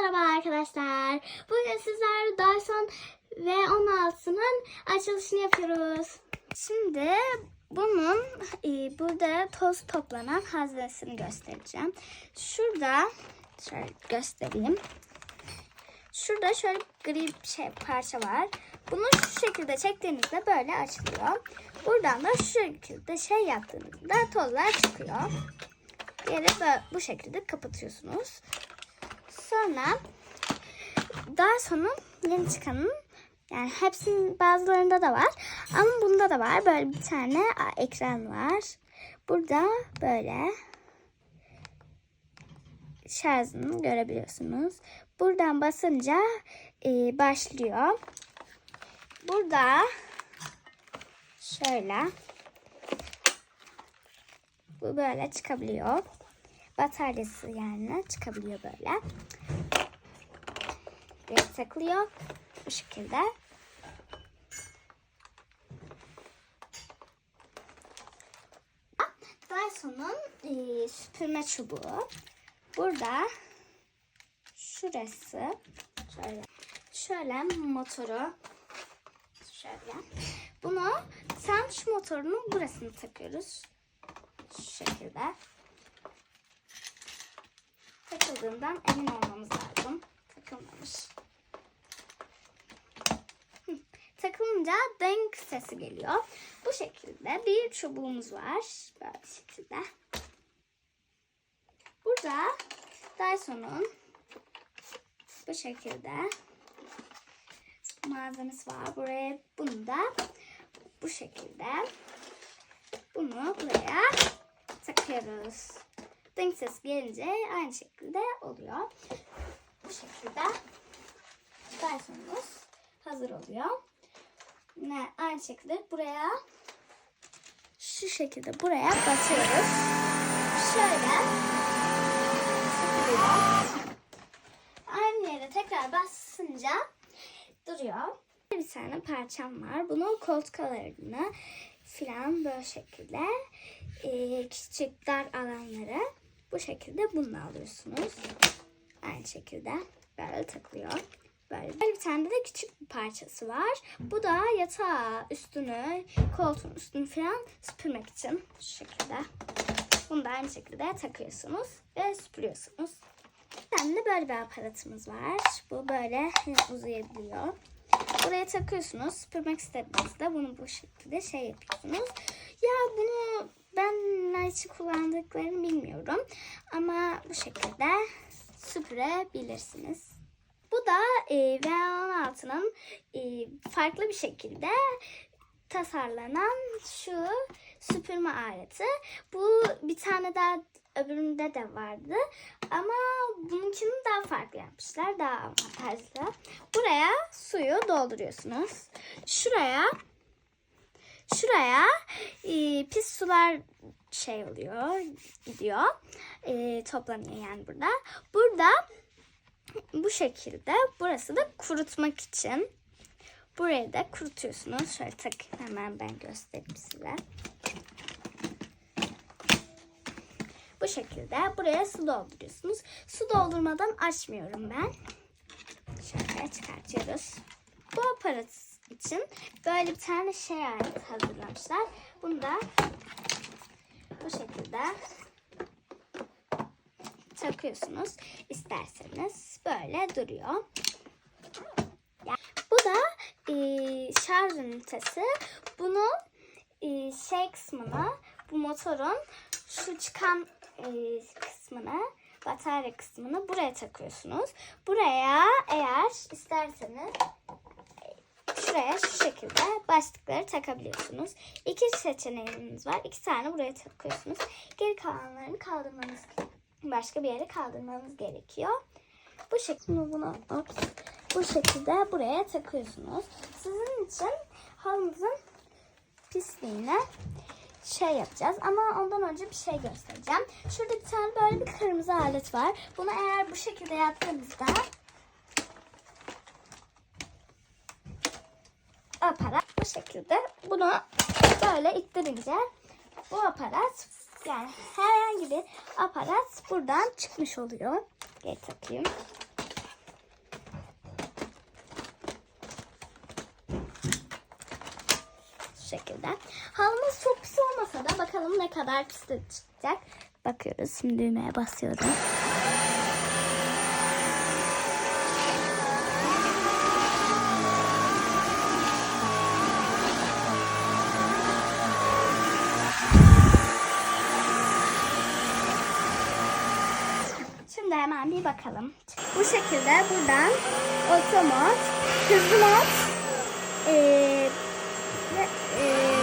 merhaba arkadaşlar. Bugün sizler Dyson V16'nın açılışını yapıyoruz. Şimdi bunun e, burada toz toplanan haznesini göstereceğim. Şurada şöyle göstereyim. Şurada şöyle gri bir şey parça var. Bunu şu şekilde çektiğinizde böyle açılıyor. Buradan da şu şekilde şey yaptığınızda tozlar çıkıyor. Yeri bu şekilde kapatıyorsunuz. Sonra daha sonra yeni çıkanın yani hepsinin bazılarında da var ama bunda da var. Böyle bir tane ekran var. Burada böyle şarjını görebiliyorsunuz. Buradan basınca e, başlıyor. Burada şöyle bu böyle çıkabiliyor. Bataryası yani çıkabiliyor böyle. Buraya takılıyor. Bu şekilde. Dyson'un e, süpürme çubuğu. Burada şurası şöyle şöyle motoru şöyle. Bunu sen şu motorunun burasını takıyoruz. Şu şekilde. Takıldığından emin olmamız lazım. Takılmamış. Hı. Takılınca denk sesi geliyor. Bu şekilde bir çubuğumuz var. Böyle şekilde. Burada Dyson'un bu şekilde malzemesi var. Buraya bunu da bu şekilde bunu buraya takıyoruz. Denk ses gelince aynı şekilde oluyor. Bu şekilde Dyson'umuz hazır oluyor. Ne aynı şekilde buraya şu şekilde buraya basıyoruz. Şöyle. Aynı yere tekrar basınca duruyor. Bir tane parçam var. Bunun koltuk alarını filan böyle şekilde e, küçük dar alanları bu şekilde bununla alıyorsunuz. Aynı şekilde böyle takılıyor. Böyle bir tane de küçük bir parçası var. Bu da yatağı üstünü, koltuğun üstünü falan süpürmek için şu şekilde. Bunu da aynı şekilde takıyorsunuz ve süpürüyorsunuz. Bir tane de böyle bir aparatımız var. Bu böyle uzayabiliyor. Buraya takıyorsunuz. Süpürmek istediğinizde bunu bu şekilde şey yapıyorsunuz. Ya bunu ben için kullandıklarını bilmiyorum. Ama bu şekilde süpürebilirsiniz. Bu da e, V16'nın e, farklı bir şekilde tasarlanan şu süpürme aleti. Bu bir tane daha öbüründe de vardı. Ama bununkini daha farklı yapmışlar. Daha avantajlı. Buraya suyu dolduruyorsunuz. Şuraya şuraya e, pis sular şey oluyor, gidiyor. E, toplanıyor yani burada. Burada bu şekilde burası da kurutmak için. Burayı da kurutuyorsunuz. Şöyle tak hemen ben göstereyim size. Bu şekilde buraya su dolduruyorsunuz. Su doldurmadan açmıyorum ben. Şöyle çıkartıyoruz. Bu aparat için böyle bir tane şey alet hazırlamışlar. Bunu da bu şekilde takıyorsunuz. İsterseniz böyle duruyor. Bu da e, şarj ünitesi. Bunun e, şey kısmını, bu motorun şu çıkan e, kısmını, batarya kısmını buraya takıyorsunuz. Buraya eğer isterseniz şuraya şu şekilde başlıkları takabiliyorsunuz. İki seçeneğiniz var. İki tane buraya takıyorsunuz. Geri kalanlarını kaldırmanız başka bir yere kaldırmanız gerekiyor. Bu şekilde bunu ops, bu şekilde buraya takıyorsunuz. Sizin için halınızın pisliğine şey yapacağız ama ondan önce bir şey göstereceğim. Şurada bir tane böyle bir kırmızı alet var. Bunu eğer bu şekilde yaptığınızda aparat bu şekilde bunu böyle ittirince bu aparat yani herhangi bir aparat buradan çıkmış oluyor. Gel takayım. Şu şekilde. Halımız çok pis olmasa da bakalım ne kadar pis çıkacak. Bakıyoruz. Şimdi düğmeye basıyorum. Hemen bir bakalım. Bu şekilde buradan otomot, hızlı mod eee, ve eee,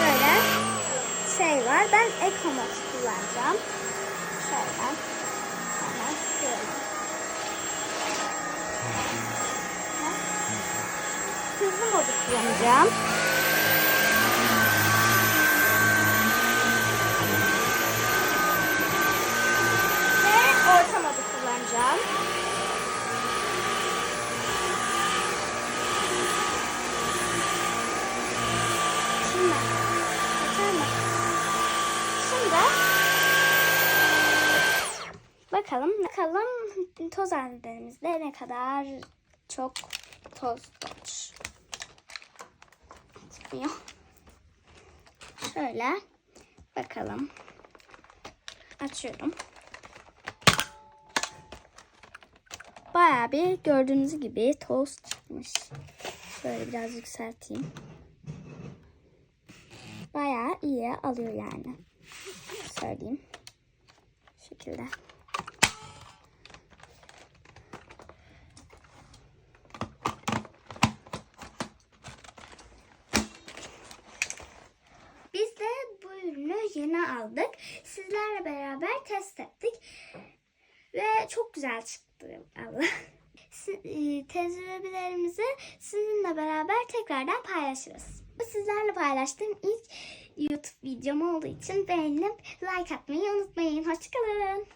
böyle şey var. Ben eco mod kullanacağım. Şöyle. Hemen şöyle. Hızlı modu kullanacağım. Ve orta modu kullanacağım. Şimdi. Yeter mi? Şimdi. Bakalım. Bakalım toz hallerimizde ne kadar çok toz olmuş. Çıkmıyor. Şöyle. Bakalım. Açıyorum. Bayağı bir gördüğünüz gibi toz çıkmış. Şöyle biraz yükselteyim. Bayağı iyi alıyor yani. Söyleyeyim. Bu şekilde. Biz de bu ürünü yeni aldık. Sizlerle beraber test ettik. Ve çok güzel çıktı Allah. E, Tecrübelerimizi sizinle beraber tekrardan paylaşırız. Bu sizlerle paylaştığım ilk YouTube videom olduğu için beğenip like atmayı unutmayın. Hoşçakalın.